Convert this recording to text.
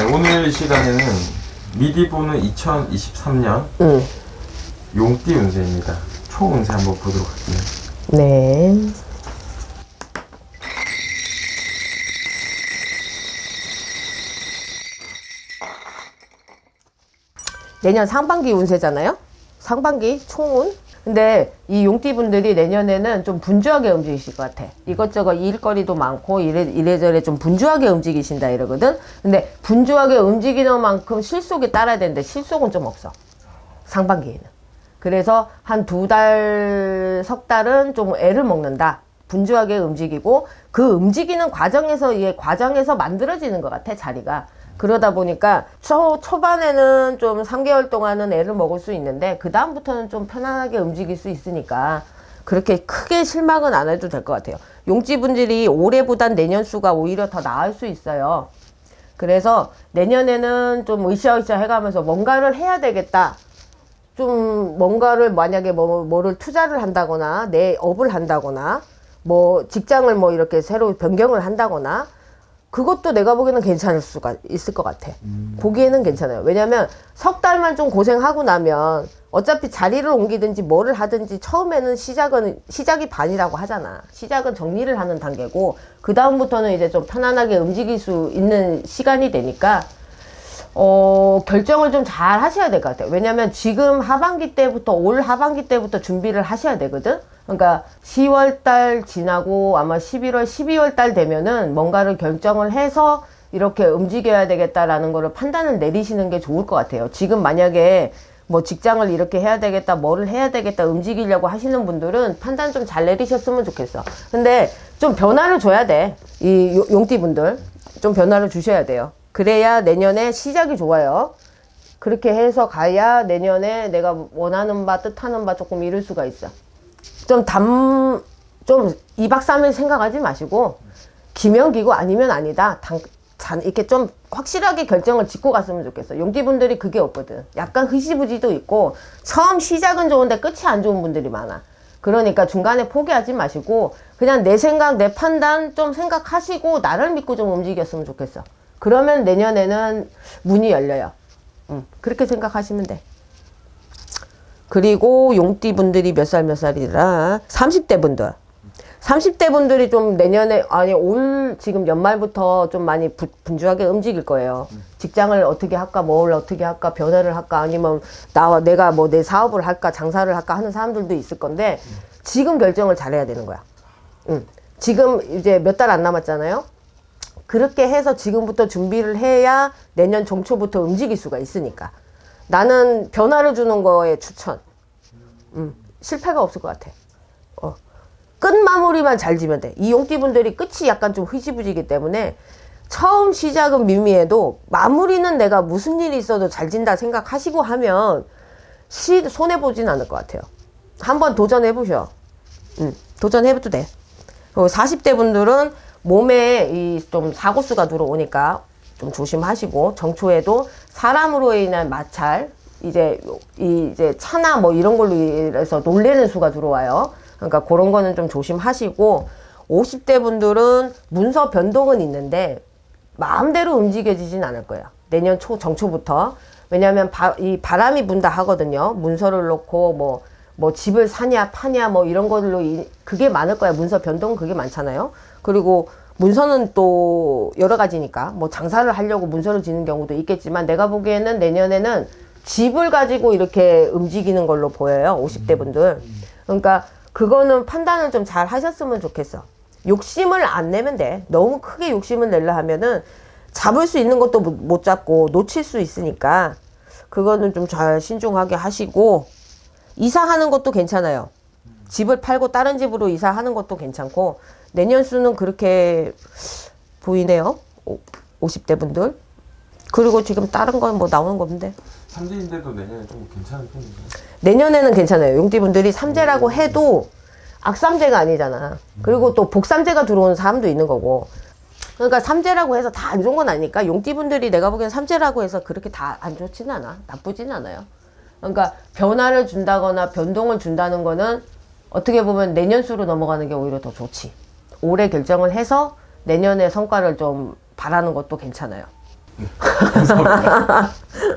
네, 오늘 이 시간에는 미리 보는 2023년 응. 용띠 운세입니다. 총 운세 한번 보도록 할게요. 네. 내년 상반기 운세잖아요? 상반기 총운? 근데 이 용띠분들이 내년에는 좀 분주하게 움직이실 것 같아. 이것저것 일거리도 많고 이래, 이래저래 좀 분주하게 움직이신다 이러거든? 근데 분주하게 움직이는 만큼 실속이 따라야 되는데 실속은 좀 없어. 상반기에는. 그래서 한 두 달, 석 달은 좀 애를 먹는다. 분주하게 움직이고 그 움직이는 과정에서 이 과정에서 만들어지는 것 같아 자리가. 그러다 보니까 초, 초반에는 좀 3개월 동안은 애를 먹을 수 있는데 그 다음부터는 좀 편안하게 움직일 수 있으니까 그렇게 크게 실망은 안 해도 될 것 같아요. 용지분들이 올해보단 내년 수가 오히려 더 나을 수 있어요. 그래서 내년에는 좀 으쌰으쌰 해가면서 뭔가를 해야 되겠다. 좀 뭔가를 만약에 뭐, 뭐를 투자를 한다거나 내 업을 한다거나 뭐 직장을 뭐 이렇게 새로 변경을 한다거나 그것도 내가 보기에는 괜찮을 수가 있을 것 같아. 보기에는 괜찮아요. 왜냐면 석 달만 좀 고생하고 나면 어차피 자리를 옮기든지 뭐를 하든지 처음에는 시작은 시작이 반이라고 하잖아. 시작은 정리를 하는 단계고 그 다음부터는 이제 좀 편안하게 움직일 수 있는 시간이 되니까 어, 결정을 좀 잘 하셔야 될 것 같아요. 왜냐면 지금 하반기 때부터, 올 하반기 때부터 준비를 하셔야 되거든? 그러니까 10월 달 지나고 아마 11월, 12월 달 되면은 뭔가를 결정을 해서 이렇게 움직여야 되겠다라는 거를 판단을 내리시는 게 좋을 것 같아요. 지금 만약에 뭐 직장을 이렇게 해야 되겠다, 뭐를 해야 되겠다, 움직이려고 하시는 분들은 판단 좀 잘 내리셨으면 좋겠어. 근데 좀 변화를 줘야 돼. 이 요- 용띠분들. 좀 변화를 주셔야 돼요. 그래야 내년에 시작이 좋아요. 그렇게 해서 가야 내년에 내가 원하는 바, 뜻하는 바 조금 이룰 수가 있어. 좀 담, 좀 2박 3일 생각하지 마시고, 기면 기고 아니면 아니다. 당, 잔, 이렇게 좀 확실하게 결정을 짓고 갔으면 좋겠어. 용띠분들이 그게 없거든. 약간 흐지부지도 있고, 처음 시작은 좋은데 끝이 안 좋은 분들이 많아. 그러니까 중간에 포기하지 마시고, 그냥 내 생각, 내 판단 좀 생각하시고, 나를 믿고 좀 움직였으면 좋겠어. 그러면 내년에는 문이 열려요. 음, 그렇게 생각하시면 돼. 그리고 용띠 분들이 몇 살 몇 살이라 30대 분들 30대 분들이 좀 내년에 아니 올 지금 연말부터 좀 많이 부, 분주하게 움직일 거예요. 직장을 어떻게 할까, 뭘 어떻게 할까, 변화를 할까, 아니면 나와 내가 뭐 내 사업을 할까, 장사를 할까 하는 사람들도 있을 건데 지금 결정을 잘해야 되는 거야. 응. 지금 이제 몇 달 안 남았잖아요. 그렇게 해서 지금부터 준비를 해야 내년 정초부터 움직일 수가 있으니까. 나는 변화를 주는 거에 추천. 음, 실패가 없을 것 같아. 어. 끝 마무리만 잘 지면 돼. 이 용띠분들이 끝이 약간 좀 흐지부지기 때문에 처음 시작은 미미해도 마무리는 내가 무슨 일이 있어도 잘 진다 생각하시고 하면 시, 손해보진 않을 것 같아요. 한번 도전해보셔. 음, 도전해봐도 돼. 그리고 40대 분들은 몸에 이 좀 사고수가 들어오니까 좀 조심하시고 정초에도 사람으로 인한 마찰 이제 이 이제 차나 뭐 이런 걸로 인해서 놀래는 수가 들어와요. 그러니까 그런 거는 좀 조심하시고 50대 분들은 문서 변동은 있는데 마음대로 움직여지진 않을 거예요. 내년 초 정초부터 왜냐하면 바, 이 바람이 분다 하거든요. 문서를 놓고 뭐뭐 집을 사냐 파냐 뭐 이런 걸로 이, 그게 많을 거야. 문서 변동 그게 많잖아요. 그리고 문서는 또 여러 가지니까 뭐 장사를 하려고 문서를 지는 경우도 있겠지만 내가 보기에는 내년에는 집을 가지고 이렇게 움직이는 걸로 보여요. 50대 분들. 그러니까 그거는 판단을 좀 잘 하셨으면 좋겠어. 욕심을 안 내면 돼. 너무 크게 욕심을 내려 하면은 잡을 수 있는 것도 못- 못 잡고 놓칠 수 있으니까 그거는 좀 잘 신중하게 하시고 이사하는 것도 괜찮아요. 집을 팔고 다른 집으로 이사하는 것도 괜찮고 내년 수는 그렇게 보이네요. 오, 50대 분들. 그리고 지금 다른 건 뭐 나오는 거 없는데. 삼재인데도 내년에 좀 괜찮은 편이죠. 내년에는 괜찮아요. 용띠분들이 삼재라고 해도 악삼재가 아니잖아. 그리고 또 복삼재가 들어오는 사람도 있는 거고. 그러니까 삼재라고 해서 다 안 좋은 건 아니까 용띠분들이 내가 보기엔 삼재라고 해서 그렇게 다 안 좋진 않아. 나쁘진 않아요. 그러니까 변화를 준다거나 변동을 준다는 거는 어떻게 보면 내년 수로 넘어가는 게 오히려 더 좋지. 올해 결정을 해서 내년에 성과를 좀 바라는 것도 괜찮아요. 감사합니다.